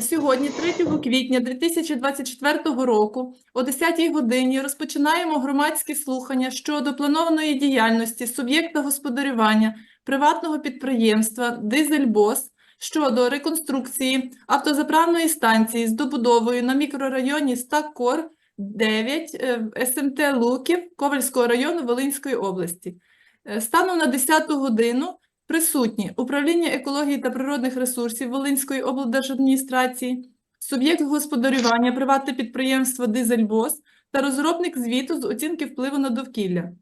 Сьогодні, 3 квітня 2024 року, о 10 годині розпочинаємо громадські слухання щодо планованої діяльності суб'єкта господарювання приватного підприємства «Дизельбос» щодо реконструкції автозаправної станції з добудовою на мікрорайоні Стакор 9 е, СМТ Луків Ковальського району Волинської області. Е, Станом на 10 годину Присутні управління екології та природних ресурсів Волинської облдержадміністрації, суб'єкт господарювання, приватне підприємство «Дизельбос» та розробник звіту з оцінки впливу на довкілля.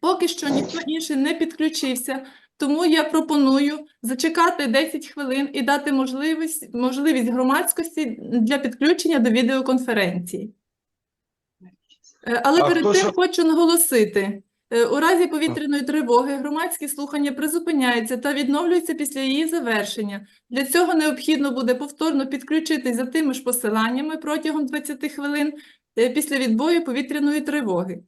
Поки що ніхто інший не підключився, тому я пропоную зачекати 10 хвилин і дати можливість, можливість громадськості для підключення до відеоконференції. Е, Але А перед тим що- хочу наголосити. Е, У разі повітряної тривоги громадські слухання призупиняються та відновлюються після її завершення. Для цього необхідно буде повторно підключитись за тими ж посиланнями протягом 20 хвилин е, після відбою повітряної тривоги.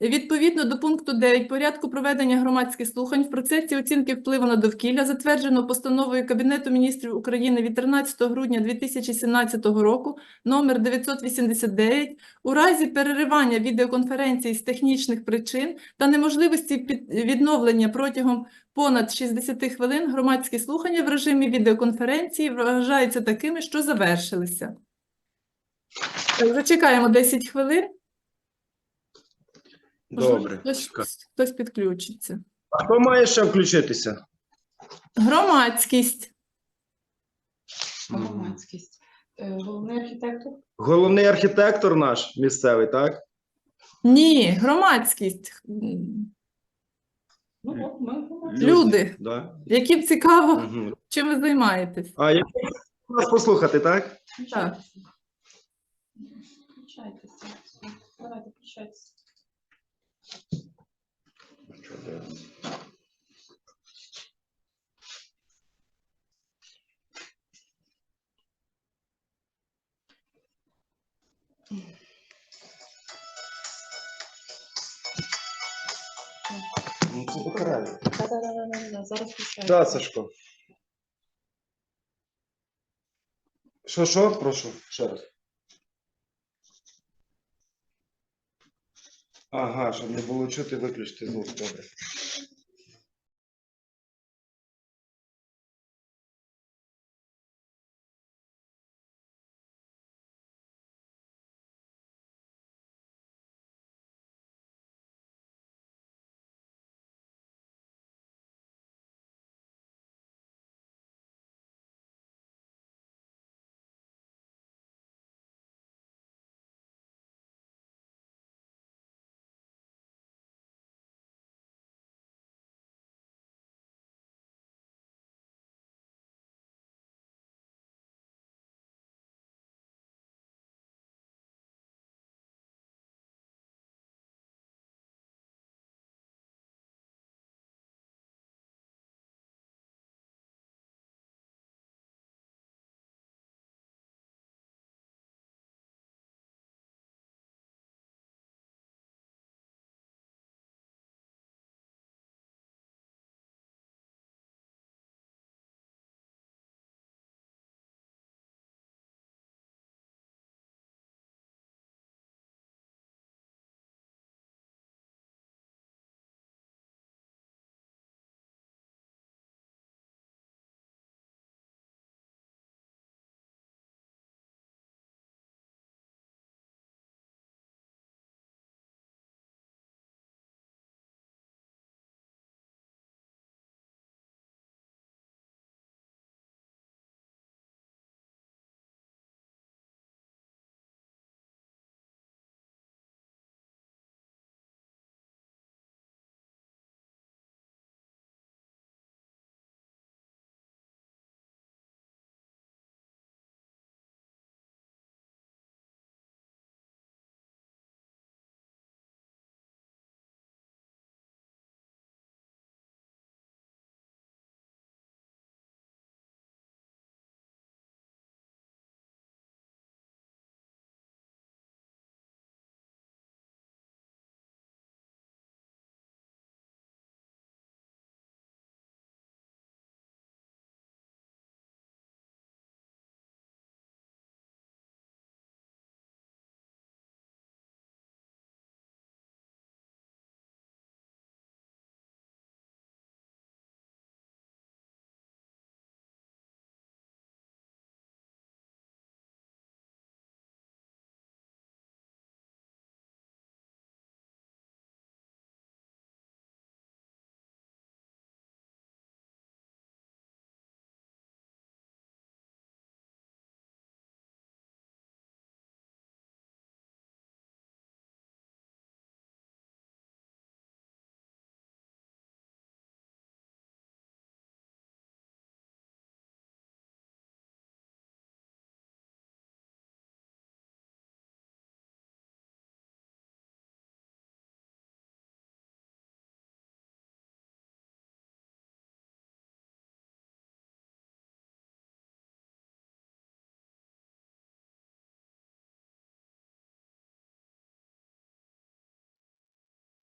Відповідно до пункту 9 порядку проведення громадських слухань в процесі оцінки впливу на довкілля, затверджено постановою Кабінету міністрів України від 13 грудня 2017 року номер 989, у разі переривання відеоконференції з технічних причин та неможливості відновлення протягом понад 60 хвилин громадські слухання в режимі відеоконференції вважаються такими, що завершилися. Зачекаємо 10 хвилин. Можливо, Добре. Хтось, хтось підключиться. А хто має ще включитися? Громадськість. Громадськість. Е, Головний архітектор. Головний архітектор наш місцевий, так? Ні, громадськість. Ну, от ми громадськість. Люди. Да? Яким цікаво, Угу. чим ви займаєтесь. А як нас послухати, так? Так. Включайтеся. Давайте, включайтеся. Ну, це покарання. Да-да-да-да-да, зараз включайтеся. Да, Сашко. Що, що? Прошу, ще раз. Ага, щоб не було чути, виключити звук, добре.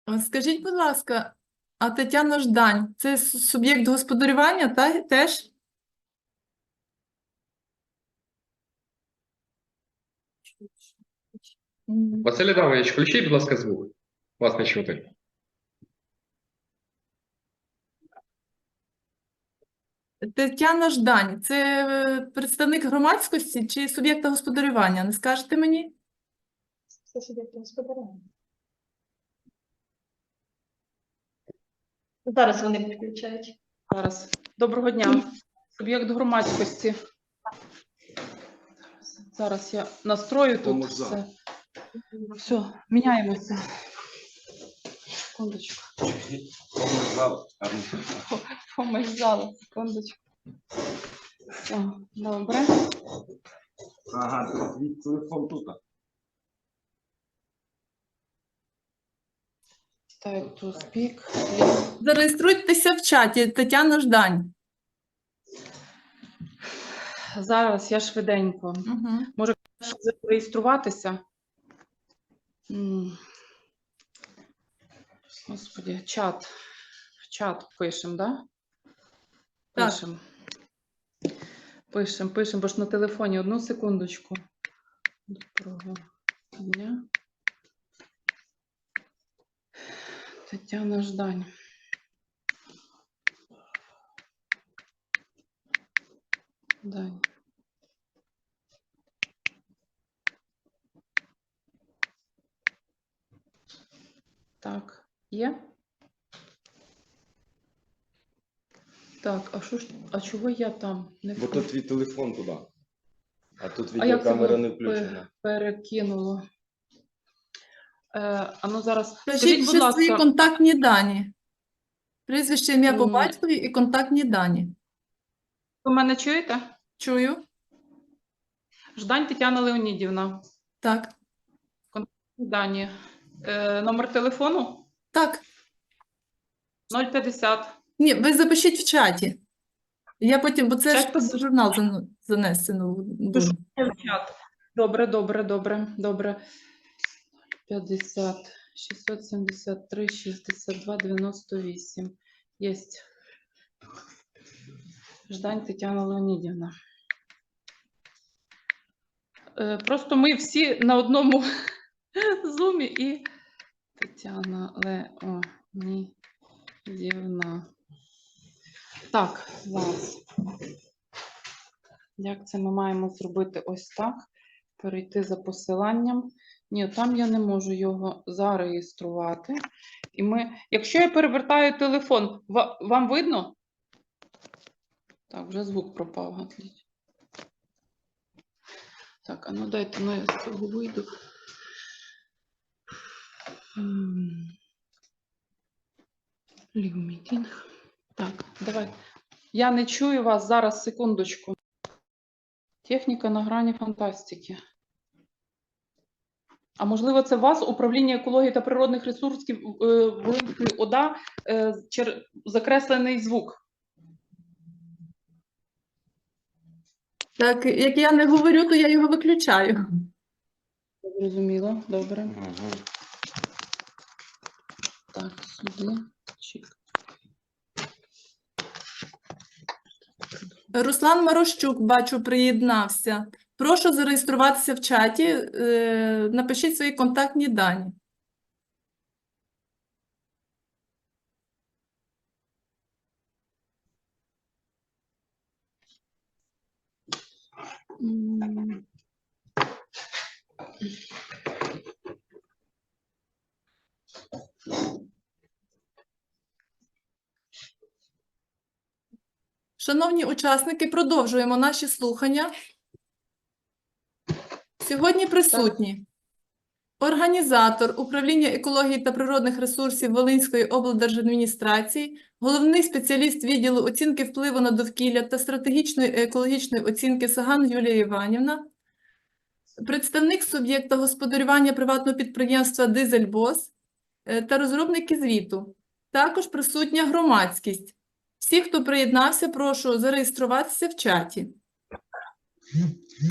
Скажіть, будь ласка, а Тетяна Ждань це суб'єкт господарювання та теж? Василь Адамович, включіть, будь ласка, звук. Вас не чути. Тетяна Ждань це е, представник громадськості чи суб'єкта господарювання? Не скажете мені? Це суб'єкт господарювання. Зараз вони підключають. Зараз. Доброго дня. Суб'єкт громадськості. Зараз я настрою тут все. Все, міняємося. Секундочку. Помощь зала, секундочку. Все, добре. Ага, телефон тут. Type to speak. Зареєструйтеся в чаті Тетяна Ждань. Зараз я швиденько. Угу. Щоб зареєструватися. Господи, чат. Чат пишемо, да? Так. Пишемо. Пишемо, пишемо, бо ж на телефоні одну секундочку. Доброго дня. Тетяна Ждань. Дань. Так, є? Так, а що ж, а чого я там не Бо то твій телефон туди. А тут А як це відеокамера воно не включена. пе- перекинуло? Е, а ну зараз, Скажіть будь ще свої контактні дані. Прізвище, ім'я по батькові і контактні дані. ви мене чуєте? Чую? Ждань Тетяна Леонідівна. Так. Дані. Е, номер телефону Так. 050. Ні, ви запишіть в чаті. Я потім, бо це ж пос- журнал зан- занесено. буде. Пишу в чат. Добре, добре, добре, добре. 50, 673, 62, 98. Єсть. Ждань Тетяна Леонідівна. Е, Просто ми всі на одному зумі і Тетяна Леонідівна. Так, зараз. Як це ми маємо зробити ось так? Перейти за посиланням. Ні, там я не можу його зареєструвати. І ми, якщо я перевертаю телефон, вам видно? Так, вже звук пропав. Отлично. Так, а ну дайте ну, я з цього вийду. Meeting. Так, давай. Я не чую вас зараз, секундочку. Техніка на грані фантастики. А можливо, це у вас управління екології та природних ресурсів е, Волинської ОДА е, чер- закреслений звук. Так, як я не говорю, то я його виключаю. Зрозуміло, добре. Ага. Так, сюди. Чик. Руслан Марощук, бачу, приєднався. Прошу зареєструватися в чаті. е, Напишіть свої контактні дані. Шановні учасники, продовжуємо наші слухання. Сьогодні присутні організатор управління екології та природних ресурсів Волинської облдержадміністрації, головний спеціаліст відділу оцінки впливу на довкілля та стратегічної екологічної оцінки Саган Юлія Іванівна, представник суб'єкта господарювання приватного підприємства Дизельбос е, та розробники звіту. Також присутня громадськість. Всі, хто приєднався, прошу зареєструватися в чаті.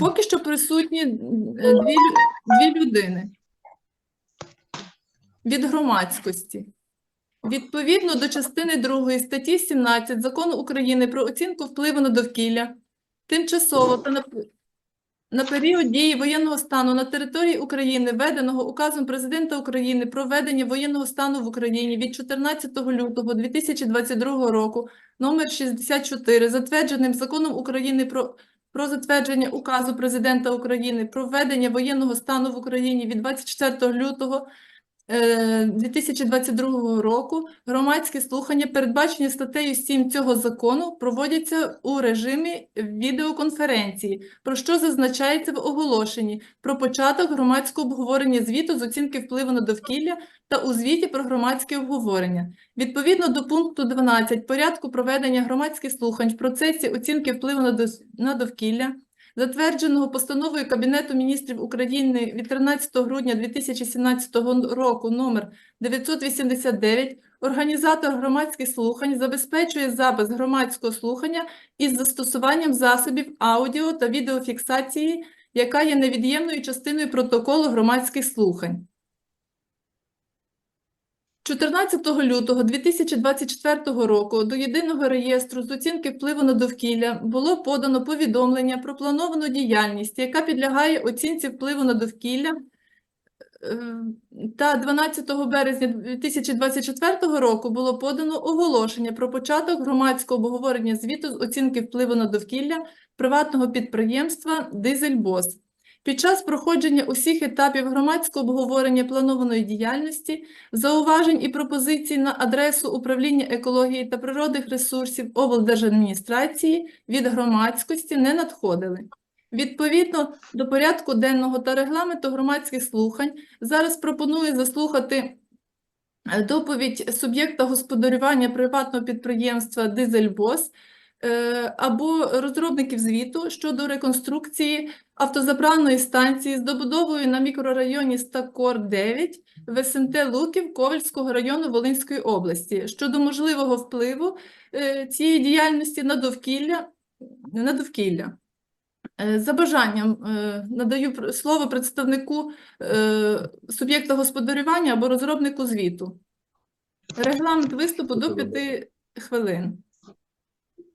Поки що присутні е, дві, дві людини. від громадськості. Відповідно до частини 2 статті 17 Закону України про оцінку впливу на довкілля, тимчасово та на, на період дії воєнного стану на території України, введеного указом Президента України про введення воєнного стану в Україні від 14 лютого 2022 року, номер 64, затвердженим Законом України про про затвердження указу Президента України про введення воєнного стану в Україні від 24 лютого 2022 року громадські слухання, передбачені статтею 7 цього закону, проводяться у режимі відеоконференції, про що зазначається в оголошенні про початок громадського обговорення звіту з оцінки впливу на довкілля та у звіті про громадське обговорення. Відповідно до пункту 12 порядку проведення громадських слухань в процесі оцінки впливу на довкілля, затвердженого постановою Кабінету міністрів України від 13 грудня 2017 року номер 989, організатор громадських слухань забезпечує запис громадського слухання із застосуванням засобів аудіо та відеофіксації, яка є невід'ємною частиною протоколу громадських слухань. 14 лютого 2024 року до Єдиного реєстру з оцінки впливу на довкілля було подано повідомлення про плановану діяльність, яка підлягає оцінці впливу на довкілля. Е, Та 12 березня 2024 року було подано оголошення про початок громадського обговорення звіту з оцінки впливу на довкілля приватного підприємства «Дизельбос». Під час проходження усіх етапів громадського обговорення планованої діяльності, зауважень і пропозицій на адресу управління екології та природних ресурсів облдержадміністрації від громадськості не надходили. Відповідно до порядку денного та регламенту громадських слухань, зараз пропоную заслухати е, доповідь суб'єкта господарювання приватного підприємства «Дизельбос» е, або розробників звіту щодо реконструкції автозаправної станції з добудовою на мікрорайоні Стакор 9 в СМТ Луків Ковальського району Волинської області щодо можливого впливу е, цієї діяльності на довкілля. На довкілля. Е, За бажанням е, надаю слово представнику суб'єкта господарювання або розробнику звіту. Регламент виступу до п'яти хвилин.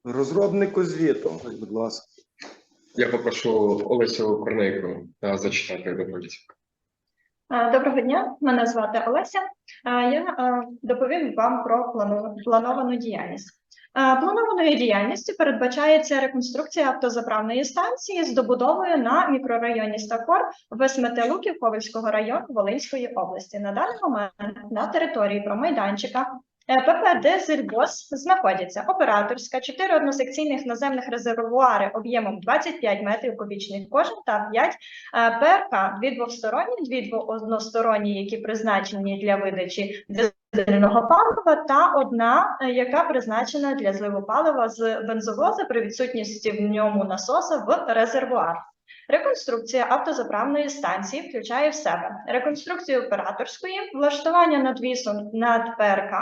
Розробнику звіту, будь ласка. Я попрошу Олесю Корнейко е, зачитати доповідь. Доброго дня, мене звати Олеся. Я е, доповім вам про плановану діяльність. Планованою діяльністю передбачається реконструкція автозаправної станції з добудовою на мікрорайоні Стакор в СМТ Ковальського району Волинської області. На даний момент на території промайданчика ПП «Дизельбос» знаходяться операторська, 4 односекційних наземних резервуари об'ємом 25 метрів кубічних кожен та 5 Е, ПРК дві двосторонні, дві односторонні, які призначені для видачі дизельного палива, та одна, е, яка призначена для зливу палива з бензовоза при відсутності в ньому насоса в резервуар. Реконструкція автозаправної станції включає в себе реконструкцію операторської, влаштування надвісу над ПРК,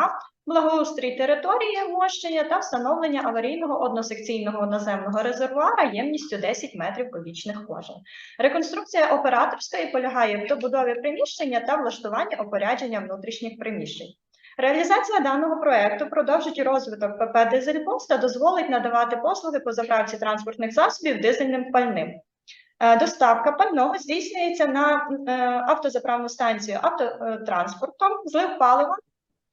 благоустрій території вмощення та встановлення аварійного односекційного наземного резервуара ємністю 10 метрів кубічних кожен. Реконструкція операторської полягає в добудові приміщення та влаштуванні опорядження внутрішніх приміщень. Реалізація даного проекту продовжить розвиток ПП «Дизельбос» та дозволить надавати послуги по заправці транспортних засобів дизельним пальним. Е, Доставка пального здійснюється на е, автозаправну станцію автотранспортом, злив палива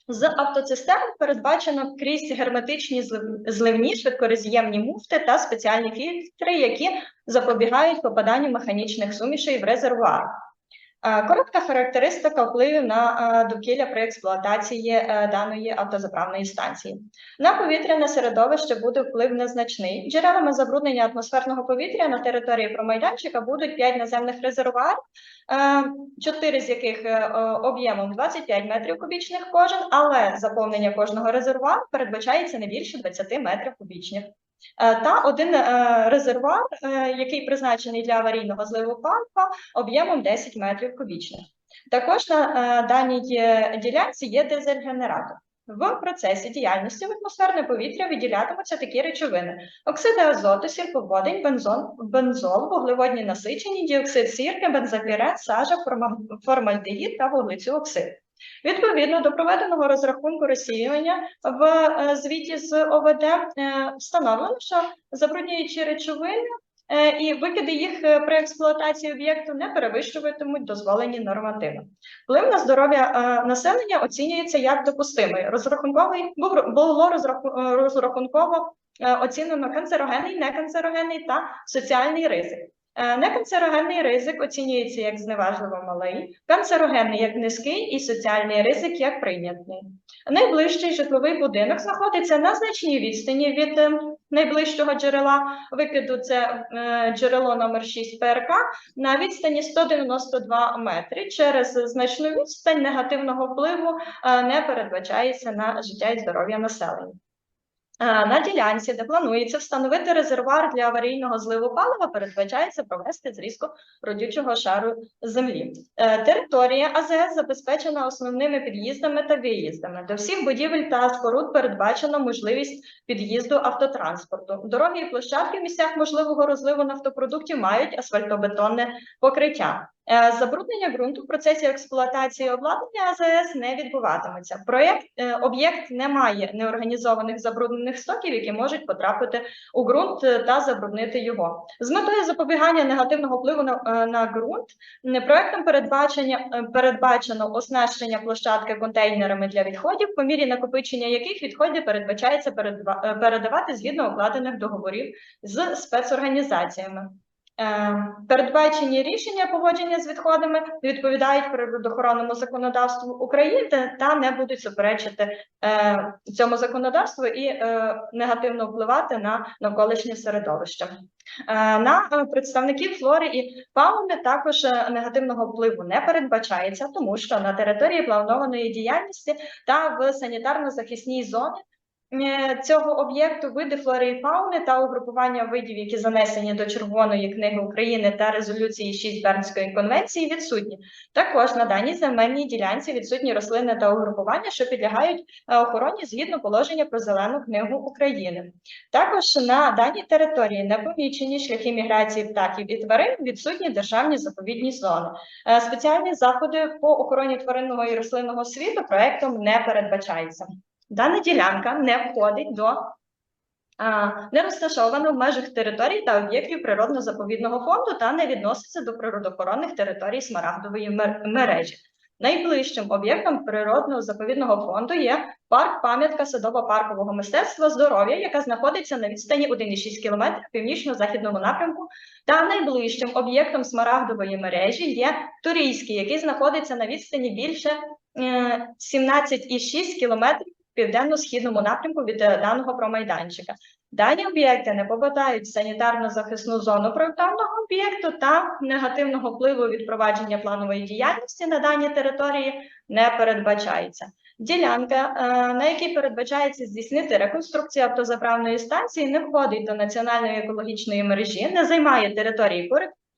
з автоцистерн передбачено крізь герметичні зливні швидкороз'ємні муфти та спеціальні фільтри, які запобігають попаданню механічних сумішей в резервуар. Е, Коротка характеристика впливу на е, довкілля при експлуатації е, даної автозаправної станції. На повітряне середовище буде вплив незначний. Джерелами забруднення атмосферного повітря на території промайданчика будуть 5 наземних резервуарів, е, чотири з яких об'ємом 25 метрів кубічних кожен, але заповнення кожного резервуару передбачається не більше 20 метрів кубічних. Е, Та один е, резервуар, е, який призначений для аварійного зливу палива, об'ємом 10 метрів кубічних. Також на даній ділянці є дизель-генератор. В процесі діяльності в атмосферне повітря виділятимуться такі речовини: оксиди азоту, сірководень, бензон, бензол, вуглеводні насичені, діоксид сірки, бензопірен, сажа, формальдегід та вуглецю оксид. Відповідно до проведеного розрахунку розсіювання в е, звіті з ОВД е, встановлено, що забруднюючі речовини е, і викиди їх при експлуатації об'єкту не перевищуватимуть дозволені нормативи. Вплив на здоров'я населення оцінюється як допустимий. Розрахунковий було розрахунково оцінено канцерогенний, неканцерогенний та соціальний ризик. Е, Неканцерогенний ризик оцінюється як зневажливо малий, канцерогенний як низький і соціальний ризик як прийнятний. Найближчий житловий будинок знаходиться на значній відстані від е, найближчого джерела викиду. Це е, джерело номер 6 ПРК на відстані 192 метри. Через значну відстань негативного впливу не передбачається на життя і здоров'я населення. Е, На ділянці, де планується встановити резервуар для аварійного зливу палива, передбачається провести зрізку родючого шару землі. Е, Територія АЗС забезпечена основними під'їздами та виїздами. До всіх будівель та споруд передбачено можливість під'їзду автотранспорту. Дороги і площадки в місцях можливого розливу нафтопродуктів мають асфальтобетонне покриття. Е, Забруднення ґрунту в процесі експлуатації обладнання АЗС не відбуватиметься. Проєкт е, об'єкт не має неорганізованих забруднених стоків, які можуть потрапити у ґрунт е, та забруднити його. З метою запобігання негативного впливу на, на ґрунт проектом передбачено оснащення площадки контейнерами для відходів, по мірі накопичення яких відходи передбачається передавати згідно укладених договорів з спецорганізаціями. Е, Передбачені рішення поводження з відходами відповідають природоохоронному законодавству України та не будуть суперечити е, цьому законодавству і е, негативно впливати на навколишнє середовище. Е, На представників флори і фауни також негативного впливу не передбачається, тому що на території планованої діяльності та в санітарно-захисній зоні цього об'єкту види флори і фауни та угрупування видів, які занесені до Червоної книги України та резолюції 6 Бернської конвенції, відсутні. Також на даній земельній ділянці відсутні рослини та угрупування, що підлягають е, охороні згідно положення про зелену книгу України. Також на даній території не помічені шляхи міграції птахів і тварин, відсутні державні заповідні зони. Е, Спеціальні заходи по охороні тваринного і рослинного світу проектом не передбачається. Дана ділянка не входить до а, не розташована в межах територій та об'єктів природно-заповідного фонду та не відноситься до природоохоронних територій Смарагдової мер- мережі. Найближчим об'єктом природного заповідного фонду є парк пам'ятка садово-паркового мистецтва здоров'я, яка знаходиться на відстані 1,6 км в північно-західному напрямку. Та найближчим об'єктом смарагдової мережі є Турійський, який знаходиться на відстані більше е, 17,6 км в південно-східному напрямку від е, даного промайданчика. Дані об'єкти не попадають в санітарно-захисну зону проєктованого об'єкту та негативного впливу від провадження планової діяльності на даній території не передбачається. Ділянка, е, на якій передбачається здійснити реконструкцію автозаправної станції, не входить до національної екологічної мережі, не займає території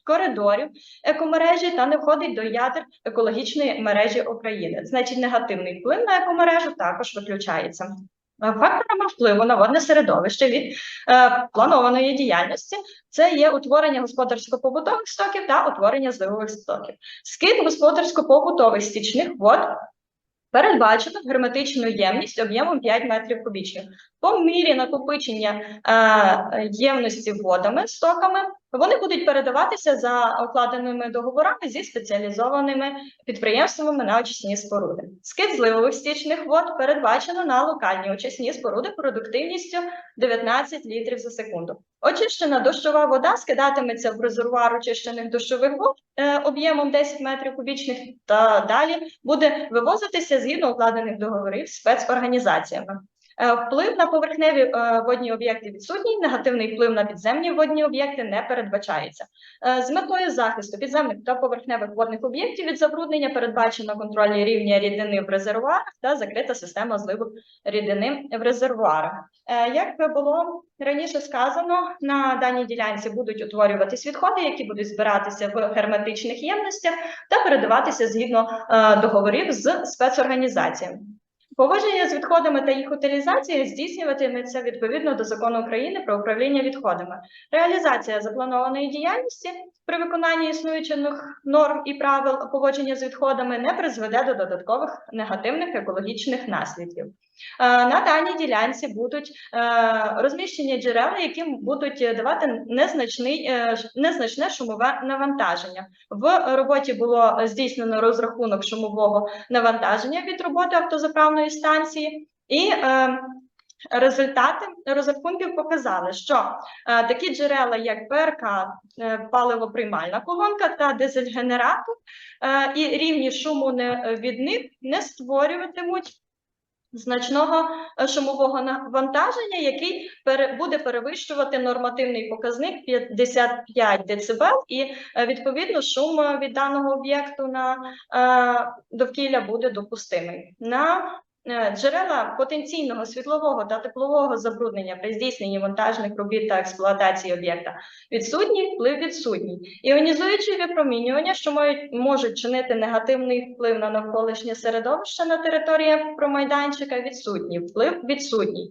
коридорів екомережі та не входить до ядер екологічної мережі України. Значить, негативний вплив на екомережу також виключається. Е, Факторами впливу на водне середовище від е, планованої діяльності це є утворення господарсько-побутових стоків та утворення зливових стоків. Скид господарсько-побутових стічних вод передбачено герметичну ємність об'ємом 5 метрів кубічних. По мірі накопичення е, ємності водами, стоками, вони будуть передаватися за укладеними договорами зі спеціалізованими підприємствами на очисні споруди. Скид зливових стічних вод передбачено на локальні очисні споруди продуктивністю 19 літрів за секунду. Очищена дощова вода скидатиметься в резервуар очищених дощових вод е, об'ємом 10 метрів кубічних та далі буде вивозитися згідно укладених договорів з спецорганізаціями. Е, Вплив на поверхневі е, водні об'єкти відсутній, негативний вплив на підземні водні об'єкти не передбачається. Е, З метою захисту підземних та поверхневих водних об'єктів від забруднення передбачено контроль рівня рідини в резервуарах та закрита система зливу рідини в резервуарах. Як було раніше сказано, на даній ділянці будуть утворюватись відходи, які будуть збиратися в герметичних ємностях та передаватися згідно договорів з спецорганізаціями. Поводження з відходами та їх утилізація здійснюватиметься відповідно до закону України про управління відходами. Реалізація запланованої діяльності при виконанні існуючих норм і правил поводження з відходами не призведе до додаткових негативних екологічних наслідків. Е, На даній ділянці будуть е, розміщені джерела, які будуть давати незначний, е, незначне шумове навантаження. В роботі було здійснено розрахунок шумового навантаження від роботи автозаправної станції, і результати розрахунків показали, що е, такі джерела, як ПРК, е, паливоприймальна колонка та дизель-генератор, е, і рівні шуму від них не створюватимуть значного шумового навантаження, який буде перевищувати нормативний показник 55 дБ, і відповідно шум від даного об'єкту на довкілля буде допустимий. На джерела потенційного світлового та теплового забруднення при здійсненні монтажних робіт та експлуатації об'єкта відсутні, вплив відсутній. Іонізуючі випромінювання, що мають, можуть чинити негативний вплив на навколишнє середовище на території промайданчика, відсутні, вплив відсутній.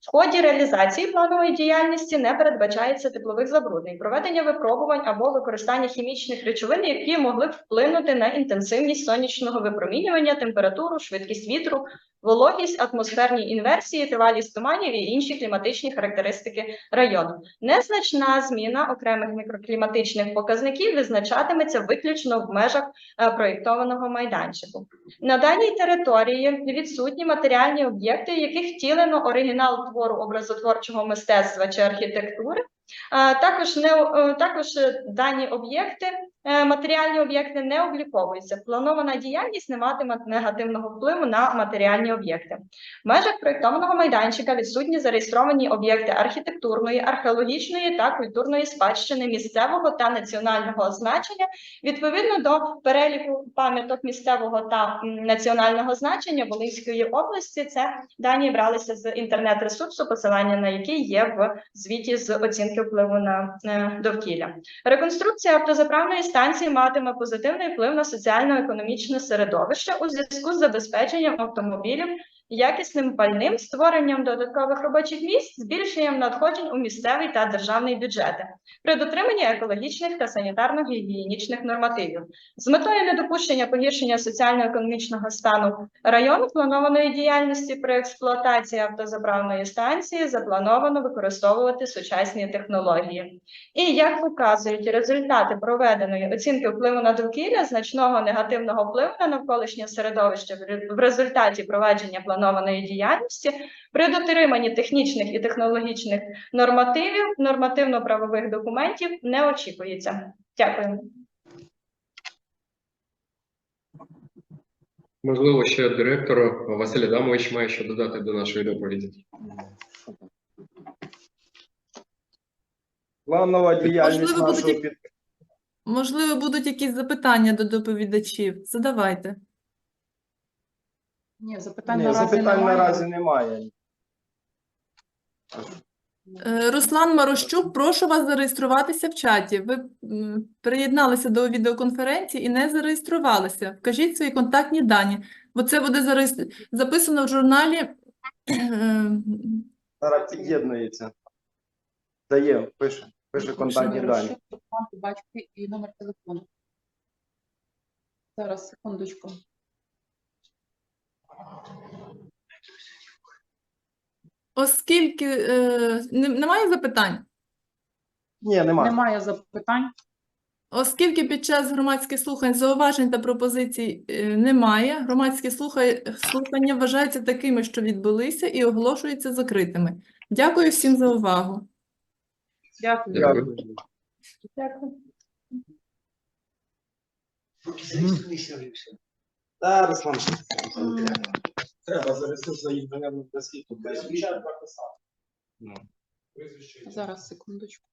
В ході реалізації планової діяльності не передбачається теплових забруднень, проведення випробувань або використання хімічних речовин, які могли б вплинути на інтенсивність сонячного випромінювання, температуру, швидкість вітру, вологість, атмосферні інверсії, тривалість туманів і інші кліматичні характеристики району. Незначна зміна окремих мікрокліматичних показників визначатиметься виключно в межах е, проєктованого майданчику. На даній території відсутні матеріальні об'єкти, яких втілено оригінал твору образотворчого мистецтва чи архітектури. А, Також не е, також е, дані об'єкти, е, матеріальні об'єкти не обліковуються. Планована діяльність не матиме негативного впливу на матеріальні об'єкти. В межах проєктованого майданчика відсутні зареєстровані об'єкти архітектурної, археологічної та культурної спадщини місцевого та національного значення відповідно до переліку пам'яток місцевого та національного значення Волинської області. Це дані бралися з інтернет-ресурсу, посилання на який є в звіті з оцінки впливу на е, довкілля. Реконструкція автозаправної станції матиме позитивний вплив на соціально-економічне середовище у зв'язку з забезпеченням автомобілів якісним пальним, створенням додаткових робочих місць, збільшенням надходжень у місцевий та державний бюджети при дотриманні екологічних та санітарно-гігієнічних нормативів. З метою недопущення погіршення соціально-економічного стану району планованої діяльності при експлуатації автозаправної станції заплановано використовувати сучасні технології. І як показують результати проведеної оцінки впливу на довкілля, значного негативного впливу на навколишнє середовище в ре- в результаті провадження планованої діяльності при дотриманні технічних і технологічних нормативів, нормативно-правових документів не очікується. Дякую. Можливо, ще директор Василь Адамович має що додати до нашої доповіді. Планова діяльність Можливо, нашого як- під... Можливо, будуть якісь запитання до доповідачів. Задавайте. Ні, запитань Ні, наразі запитань немає. наразі немає. Е, Руслан Марощук, прошу вас зареєструватися в чаті. Ви м, приєдналися до відеоконференції і не зареєструвалися. Вкажіть свої контактні дані, бо це буде зареєстр... записано в журналі. е, Зараз під'єднується. Дає, пише, пише контактні дані. Документи, батьки і номер телефону. Зараз, секундочку. Оскільки е, не- немає запитань, Ні, немає. Немає запитань. оскільки під час громадських слухань зауважень та пропозицій е, немає, громадські слухай- слухання вважаються такими, що відбулися, і оголошуються закритими. Дякую всім за увагу. Дякую. Дякую. Дякую. Та, Руслан. Треба завести свої наскільки. Зараз, секундочку.